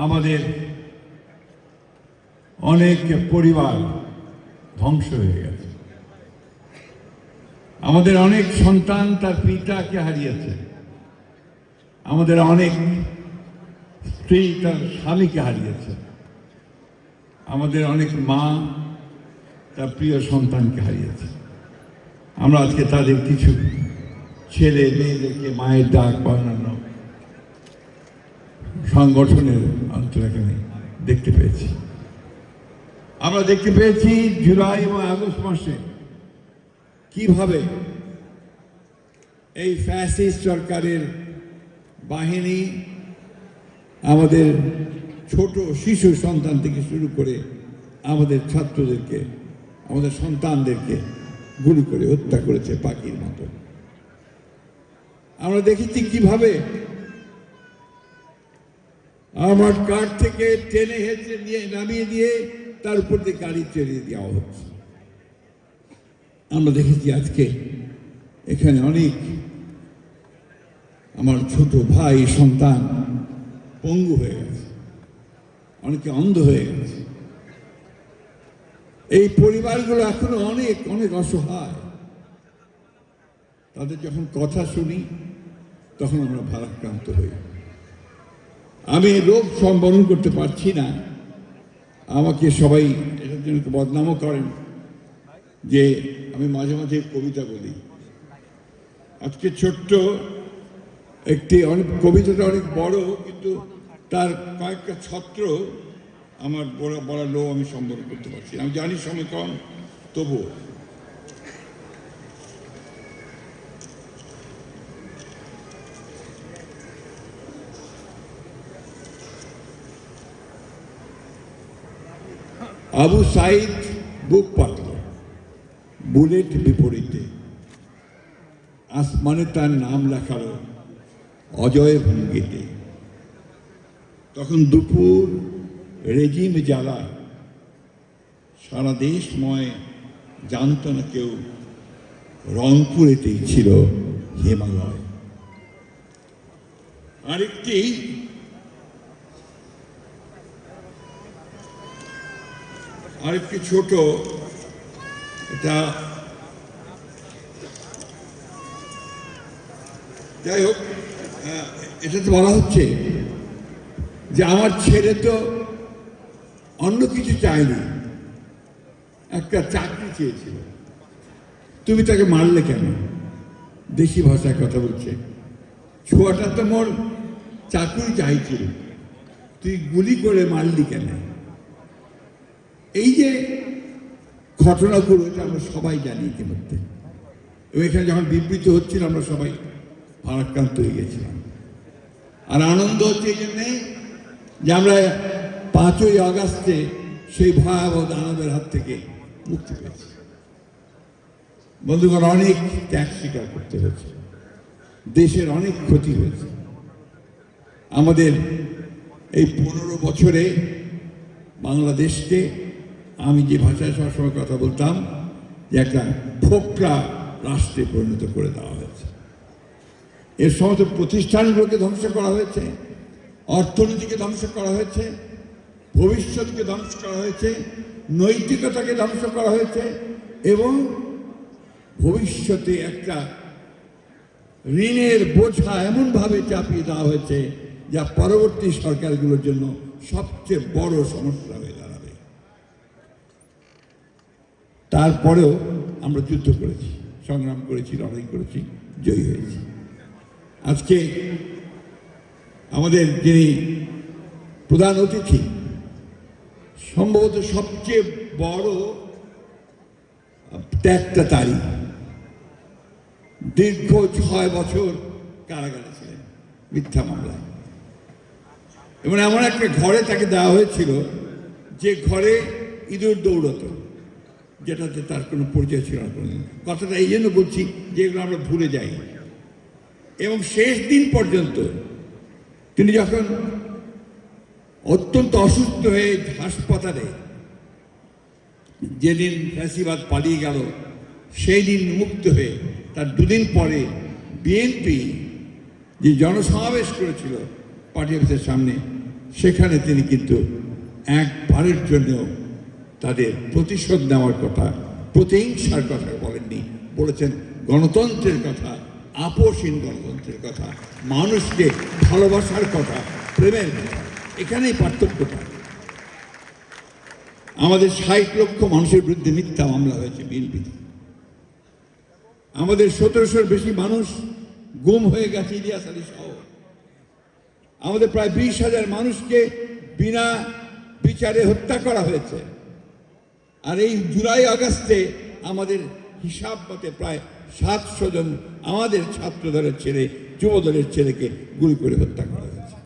আমাদের অনেক পরিবার ধ্বংস হয়ে গেছে। আমাদের অনেক সন্তান তার পিতাকে হারিয়েছে। আমাদের অনেক স্ত্রী তার স্বামীকে হারিয়েছে। আমাদের অনেক মা তার প্রিয় সন্তানকে হারিয়েছে। আমরা আজকে তাদের কিছু ছেলে, মেয়েদেরকে মায়ের ডাক অন্যান্য সংগঠনের এখানে দেখতে পেয়েছি। আমরা দেখতে পেয়েছি জুলাই এবং আগস্ট মাসে কীভাবে এই ফ্যাসিস্ট সরকারের বাহিনী আমাদের ছোট শিশু সন্তান থেকে শুরু করে আমাদের ছাত্রদেরকে, আমাদের সন্তানদেরকে গুলি করে হত্যা করেছে পাখির মতো। আমরা দেখেছি কীভাবে আমার কার থেকে টেনে হেঁচে নিয়ে নামিয়ে দিয়ে তার উপর দিয়ে গাড়ি চেড়িয়ে দেওয়া হচ্ছে? আমরা দেখেছি আজকে এখানে অনেক আমার ছোট ভাই, সন্তান পঙ্গু হয়ে গেছে। অনেকে অন্ধ হয়ে গেছে। এই পরিবারগুলো এখনও অনেক অনেক অসহায়। তাদের যখন কথা শুনি, তখন আমরা ভারাক্রান্ত হই। আমি রোগ সম্বরণ করতে পারছি না। আমাকে সবাই এটার জন্য বদনামও করেন যে আমি মাঝে মাঝে কবিতা বলি। আজকে ছোট্ট একটি অনেক, কবিতাটা অনেক বড়, কিন্তু তার কয়েকটা ছত্র আমার বড় বড় লো আমি সম্বরণ করতে পারছি। আমি জানি সময় কম, তবুও। আবু সাইদ বুক পাতল। বুলেট বিপরীতে। আসমানে তার নাম লেখাল অজয় ভঙ্গিতে। তখন দুপুর রেজিম জ্বালা। সারা দেশময় জানত না কেউ রংপুরেতেই ছিল হিমালয়। আরেকটি আরেকটি ছোট, এটা যাই হোক এটা তো বলা হচ্ছে যে আমার ছেলে তো অন্য কিছু চায়নি একটা চাকরি চেয়েছিল। তুমি তাকে মারলে কেন? দেশি ভাষায় কথা বলছে। ছোয়াটা তো মোর চাকরি চাইছিল। তুই গুলি করে মারলি কেন? এই যে ঘটনাগুলো এটা আমরা সবাই জানি ইতিমধ্যে, এবং এখানে যখন বিবৃত হচ্ছিল, আমরা সবাই ভারাক্রান্ত হয়ে গেছিলাম। আর আনন্দ হচ্ছে এই জন্যে যে আমরা পাঁচই আগস্টে সেই ভয়াবহ দানবের হাত থেকে মুক্তি পেয়েছি। বন্ধুগণ, অনেক ত্যাগ স্বীকার করতে হয়েছে। দেশের অনেক ক্ষতি হয়েছে। আমাদের এই পনেরো বছরে বাংলাদেশকে আমি যে ভাষায় সবসময় কথা বলতাম, যে একটা ফোকরা রাষ্ট্রে পরিণত করে দেওয়া হয়েছে। এর সমস্ত প্রতিষ্ঠানগুলোকে ধ্বংস করা হয়েছে, অর্থনীতিকে ধ্বংস করা হয়েছে, ভবিষ্যৎকে ধ্বংস করা হয়েছে, নৈতিকতাকে ধ্বংস করা হয়েছে, এবং ভবিষ্যতে একটা ঋণের বোঝা এমনভাবে চাপিয়ে দেওয়া হয়েছে, যা পরবর্তী সরকারগুলোর জন্য সবচেয়ে বড় সমস্যা হয়ে তারপরেও আমরা যুদ্ধ করেছি, সংগ্রাম করেছি, লড়াই করেছি, জয়ী হয়েছি। আজকে আমাদের যিনি প্রধান অতিথি, সম্ভবত সবচেয়ে বড় ত্যাগটা তারই। দীর্ঘ ছয় বছর কারাগারে ছিলেন, মিথ্যা মামলায়। এবং এমন একটা ঘরে তাকে দেওয়া হয়েছিল, যে ঘরে ইঁদুর দৌড়তো। যেটাতে তার কোনো পরিচয় ছিল না কথাটা এই জন্য বলছি যে এগুলো আমরা ভুলে যাই। এবং শেষ দিন পর্যন্ত তিনি যখন অত্যন্ত অসুস্থ হয়ে হাসপাতালে যেদিন ফ্যাসিবাদ পালিয়ে গেল, সেই দিন মুক্ত হয়ে তার দুদিন পরে বিএনপি যে জনসমাবেশ করেছিল পার্টি অফিসের সামনে, সেখানে তিনি কিন্তু একবারের জন্য তাদের প্রতিশোধ নেওয়ার কথা, প্রতিহিংসার কথা বলেননি। বলেছেন গণতন্ত্রের কথা, আপোষহীন গণতন্ত্রের কথা, মানুষকে ভালোবাসার কথা, প্রেমের কথা। এখানেই পার্থক্যটা। আমাদের ষাট লক্ষ মানুষের বিরুদ্ধে মিথ্যা মামলা হয়েছে বিএনপিতে আমাদের সতেরোশোর বেশি মানুষ গুম হয়ে গেছে ইলিয়াস আলী সহ। আমাদের প্রায় বিশ হাজার মানুষকে বিনা বিচারে হত্যা করা হয়েছে। আর এই জুলাই আগস্টে আমাদের হিসাব মতে প্রায় সাতশো জন আমাদের ছাত্র দলের ছেলে যুব দলের ছেলেকে গুলি করে হত্যা করা হয়েছে।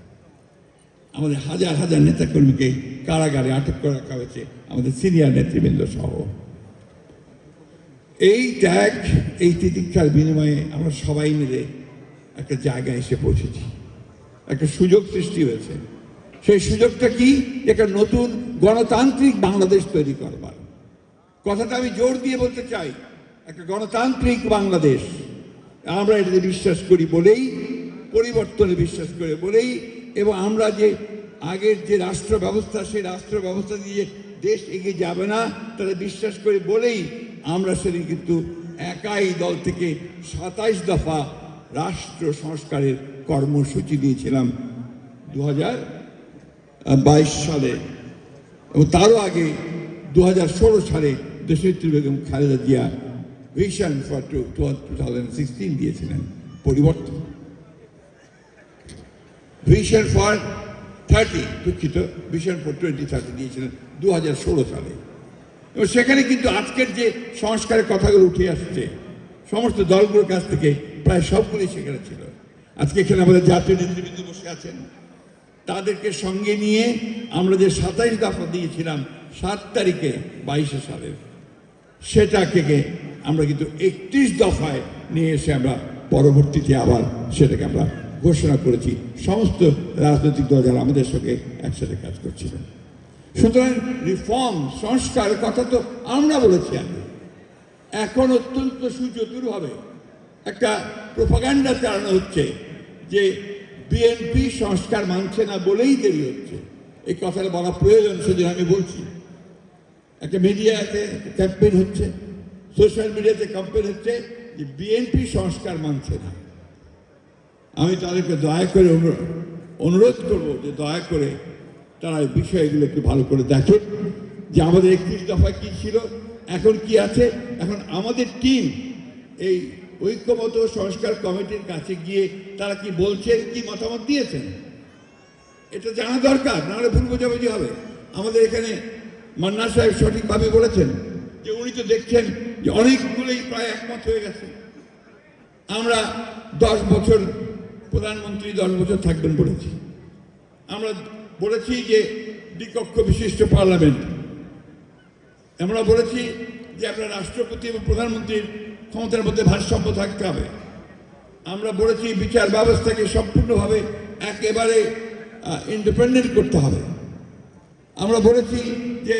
আমাদের হাজার হাজার নেতাকর্মীকে কারাগারে আটক করে রাখা হয়েছে আমাদের সিনিয়র নেতৃবৃন্দ সহ। এই ত্যাগ এই তিতিক্ষার বিনিময়ে আমরা সবাই মিলে একটা জায়গায় এসে পৌঁছেছি। একটা সুযোগ সৃষ্টি হয়েছে। সেই সুযোগটা কি? একটা নতুন গণতান্ত্রিক বাংলাদেশ তৈরি করবার। কথাটা আমি জোর দিয়ে বলতে চাই। একটা গণতান্ত্রিক বাংলাদেশ। আমরা এটাতে বিশ্বাস করি বলেই, পরিবর্তনে বিশ্বাস করে বলেই, এবং আমরা যে আগের যে রাষ্ট্র ব্যবস্থা সেই রাষ্ট্র ব্যবস্থা দিয়ে দেশ এগিয়ে যাবে না তারা বিশ্বাস করে বলেই আমরা সেদিন কিন্তু একাই দল থেকে সাতাইশ দফা রাষ্ট্র সংস্কারের কর্মসূচি দিয়েছিলাম দু হাজার বাইশ সালে। এবং তারও আগে দু হাজার ষোলো সালে দেশনেত্রী Begum Khaleda Zia vision for two two thousand sixteen দিয়েছিলেন পরিবর্তন। ভিশন ফর থার্টি দুঃখিত ভিশন ফর টোয়েন্টি থার্টি দিয়েছিলেন দু হাজার ষোলো সালে। এবং সেখানে কিন্তু আজকের যে সংস্কারের কথাগুলো উঠে আসছে, সমস্ত দলগুলোর কাছ থেকে প্রায় সবগুলি সেখানে ছিল। আজকে এখানে আমাদের জাতীয় নেতৃবৃন্দ বসে আছেন। তাদেরকে সঙ্গে নিয়ে আমরা যে সাতাইশ দফা দিয়েছিলাম, সাত তারিখে বাইশে সালের। সেটাকে আমরা কিন্তু একত্রিশ দফায় নিয়ে এসে আমরা পরবর্তীতে আবার সেটাকে আমরা ঘোষণা করেছি। সমস্ত রাজনৈতিক দল যারা আমাদের সঙ্গে একসাথে কাজ করছিলেন। সুতরাং রিফর্ম, সংস্কার কথা তো আমরা বলেছি আগে। এখন অত্যন্ত সুচতুরভাবে একটা প্রোপাগান্ডা চালানো হচ্ছে যে বিএনপি সংস্কার মানছে না বলেই দেরি হচ্ছে। এই কথাটা বলা প্রয়োজন সেজন্য আমি বলছি। একটা মিডিয়াতে ক্যাম্পেইন হচ্ছে সোশ্যাল মিডিয়াতে ক্যাম্পেইন হচ্ছে, যে বিএনপি সংস্কার মানছে না। আমি তাদেরকে দয়া করে অনুরোধ- করব যে দয়া করে তারা এই বিষয়গুলো একটু ভালো করে দেখেন, যে আমাদের একত্রিশ দফায় কী ছিল, এখন কি আছে, এখন আমাদের টিম এই ঐক্যমত সংস্কার কমিটির কাছে গিয়ে তারা কি বলছেন, কি মতামত দিয়েছেন? এটা জানা দরকার, নাহলে ভুল বোঝাবুঝি হবে। আমাদের এখানে মান্না সাহেব সঠিকভাবে বলেছেন যে উনি তো দেখছেন যে অনেকগুলোই প্রায় একমত হয়ে গেছে। আমরা দশ বছর প্রধানমন্ত্রী, দশ বছর থাকবেন বলেছি। আমরা বলেছি যে দ্বিকক্ষ বিশিষ্ট পার্লামেন্ট। আমরা বলেছি যে আপনার রাষ্ট্রপতি এবং প্রধানমন্ত্রীর ক্ষমতার মধ্যে ভারসাম্য থাকতে হবে। আমরা বলেছি বিচার ব্যবস্থাকে সম্পূর্ণভাবে একেবারে ইন্ডিপেন্ডেন্ট করতে হবে। আমরা বলেছি যে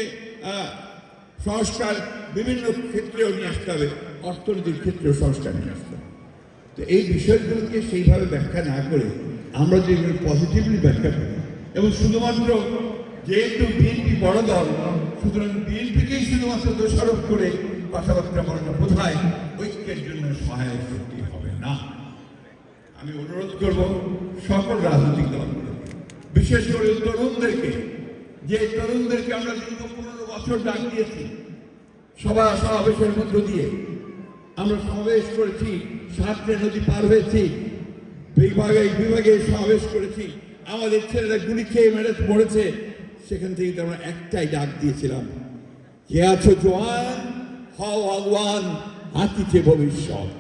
সংস্কার বিভিন্ন ক্ষেত্রেও নিয়ে আসতে হবে অর্থনীতির ক্ষেত্রেও সংস্কার নিয়ে আসতে হবে। তো এই বিষয়গুলোকে সেইভাবে ব্যাখ্যা না করে আমরা যদি এগুলো পজিটিভলি ব্যাখ্যা করি, এবং শুধুমাত্র যেহেতু বিএনপি বড় দল, সুতরাং বিএনপিকেই শুধুমাত্র দোষারোপ করে কথাবার্তা বলাটা বোধ হয় ঐক্যের জন্য সহায়ক শক্তি হবে না। আমি অনুরোধ করব সকল রাজনৈতিক দলগুলোকে, বিশেষ করে তরুণদেরকে যে তরুণদেরকে আমরা দীর্ঘ পনেরো বছর ডাক দিয়েছি, সভা সমাবেশের মধ্য দিয়ে, আমরা সমাবেশ করেছি, সাতটা নদী পার হয়েছি, বিভাগে বিভাগে সমাবেশ করেছি, আমাদের ছেলেরা গুলি খেয়ে মেরে মরেছে, সেখান থেকে আমরা একটাই ডাক দিয়েছিলাম। কে আছো জোয়ান? হও আগুয়ান হাতিছে ভবিষ্যৎ।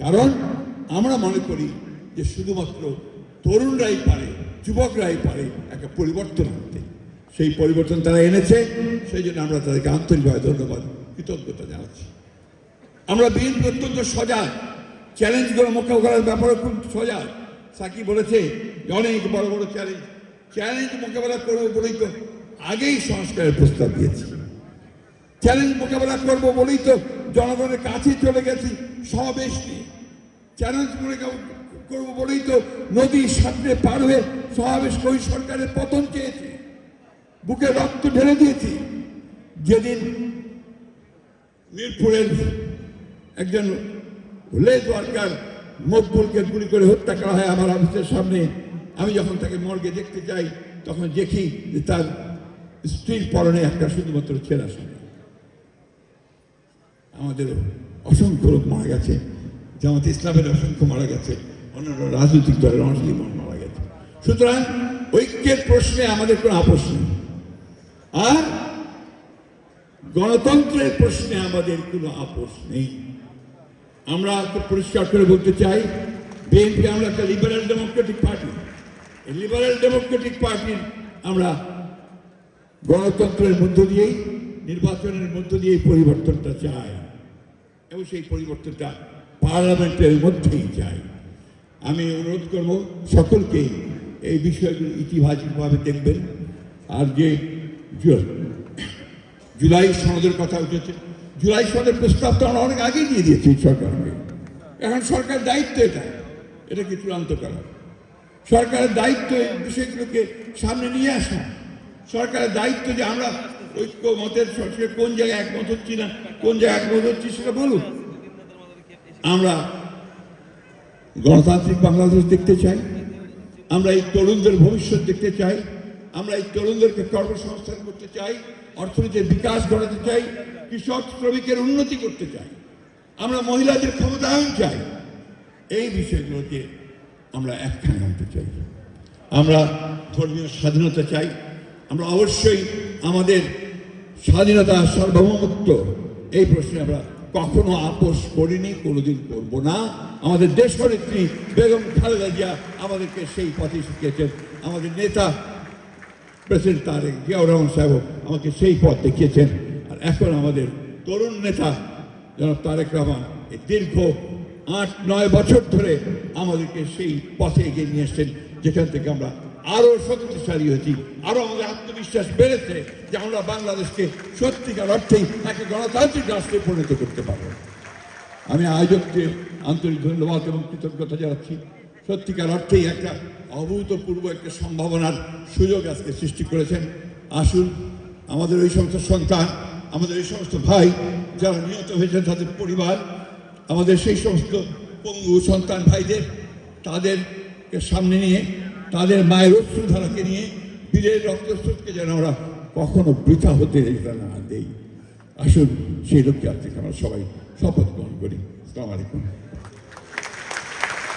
কারণ আমরা মনে করি যে শুধুমাত্র তরুণরাই পারে, যুবকরাই পারে, একটা পরিবর্তন আনতে। সেই পরিবর্তন তারা এনেছে, সেই জন্য আমরা তাদেরকে আন্তরিকভাবে ধন্যবাদ, কৃতজ্ঞতা জানাচ্ছি। আমরা বিএনপি অত্যন্ত সজাগ চ্যালেঞ্জগুলো মোকাবিলা করার ব্যাপারে খুব সজাগ। সাকি বলেছে অনেক বড় বড় চ্যালেঞ্জ চ্যালেঞ্জ মোকাবেলা করব বলেই তো আগেই সংস্কারের প্রস্তাব দিয়েছি। চ্যালেঞ্জ মোকাবেলা করব বলেই তো জনগণের কাছে চলে গেছি সমাবেশ নিয়ে চ্যালেঞ্জ করব বলেই তো নদীর সামনে পার হয়ে সমাবেশ করি সরকারের পতন চেয়েছি। বুকে রক্ত ঢেলে দিয়েছি। যেদিন মিরপুরের একজন লেজ ওয়ার্কার মকবুলকে গুলি করে হত্যা করা হয় আমার অফিসের সামনে, আমি যখন তাকে মর্গে দেখতে যাই, তখন দেখি যে তার স্ত্রীর পরনে একটা শুধুমাত্র ছেঁড়া শাড়ি। আমাদের অসংখ্য লোক মারা গেছে, জামাত ইসলামের অসংখ্য মারা গেছে, অন্যান্য রাজনৈতিক দলের অনেকেই মারা গেছে। সুতরাং ঐক্যের প্রশ্নে আমাদের কোনো আপোষ নেই। আর গণতন্ত্রের প্রশ্নে আমাদের কোনো আপোষ নেই। আমরা পরিষ্কার করে বলতে চাই, বিএনপি আমরা একটা liberal democratic party liberal democratic পার্টির আমরা গণতন্ত্রের মধ্য দিয়েই, নির্বাচনের মধ্য দিয়েই পরিবর্তনটা চাই। এবং সেই পরিবর্তনটা পার্লামেন্টের মধ্যেই চাই। আমি অনুরোধ করব সকলকেই এই বিষয়গুলো ইতিবাচকভাবে দেখবেন। আর যে জুলাই সনদের কথা উঠেছে। জুলাই সনদের প্রস্তাব তো আমরা অনেক আগেই দিয়ে দিয়েছি সরকারকে। এখন সরকার দায়িত্ব এটা। এটাকে চূড়ান্ত করা? সরকারের দায়িত্ব এই বিষয়গুলোকে সামনে নিয়ে আসা। সরকারের দায়িত্ব যে আমরা ঐক্য, মতের সঙ্গে কোন জায়গায় একমত হচ্ছি না, কোন জায়গায় একমত হচ্ছি সেটা বলুন। আমরা গণতান্ত্রিক বাংলাদেশ দেখতে চাই। আমরা এই তরুণদের ভবিষ্যৎ দেখতে চাই। আমরা এই তরুণদেরকে কর্মসংস্থান করতে চাই, অর্থনীতির বিকাশ ঘটাতে চাই, কৃষক শ্রমিকের উন্নতি করতে চাই। আমরা মহিলাদের ক্ষমতায়ন চাই। এই বিষয়গুলোকে আমরা একখানে আনতে চাই। আমরা ধর্মীয় স্বাধীনতা চাই। আমরা অবশ্যই আমাদের স্বাধীনতা সার্বভৌমত্ব, এই প্রশ্নে আমরা কখনো আপোষ করিনি, কোনোদিন করব না। আমাদের দেশ দেশনেত্রী বেগম খালেদা জিয়া আমাদেরকে সেই পথে শিখিয়েছেন। আমাদের নেতা প্রেসিডেন্ট তারেক জিয়াউর রহমান সাহেব আমাকে সেই পথ দেখিয়েছেন আর এখন আমাদের তরুণ নেতা জনাব তারেক রহমান এই দীর্ঘ আট নয় বছর ধরে আমাদেরকে সেই পথে এগিয়ে নিয়ে এসছেন যেখান থেকে আমরা আরও শক্তিশালী হয়েছি আরও আমাদের আত্মবিশ্বাস বেড়েছে যে আমরা বাংলাদেশকে সত্যিকার অর্থেই একটা গণতান্ত্রিক রাষ্ট্রে পরিণত করতে পারব আমি আয়োজককে আন্তরিক ধন্যবাদ এবং কৃতজ্ঞতা জানাচ্ছি সত্যিকার অর্থেই একটা অভূতপূর্ব একটা সম্ভাবনার সুযোগ আজকে সৃষ্টি করেছেন। আসুন, আমাদের ওই সমস্ত সন্তান, আমাদের এই সমস্ত ভাই যারা নিহত হয়েছেন, তাদের পরিবার, আমাদের সেই সমস্ত পঙ্গু সন্তান ভাইদের, তাদেরকে সামনে নিয়ে, তাদের মায়ের অশ্রুধারাকে নিয়ে, বীরের রক্তস্রোতকে যেন আমরা কখনো বৃথা হতে না দেই আসুন, সেই লক্ষ্যে আজকে আমরা সবাই শপথ গ্রহণ করি। আসসালামু আলাইকুম।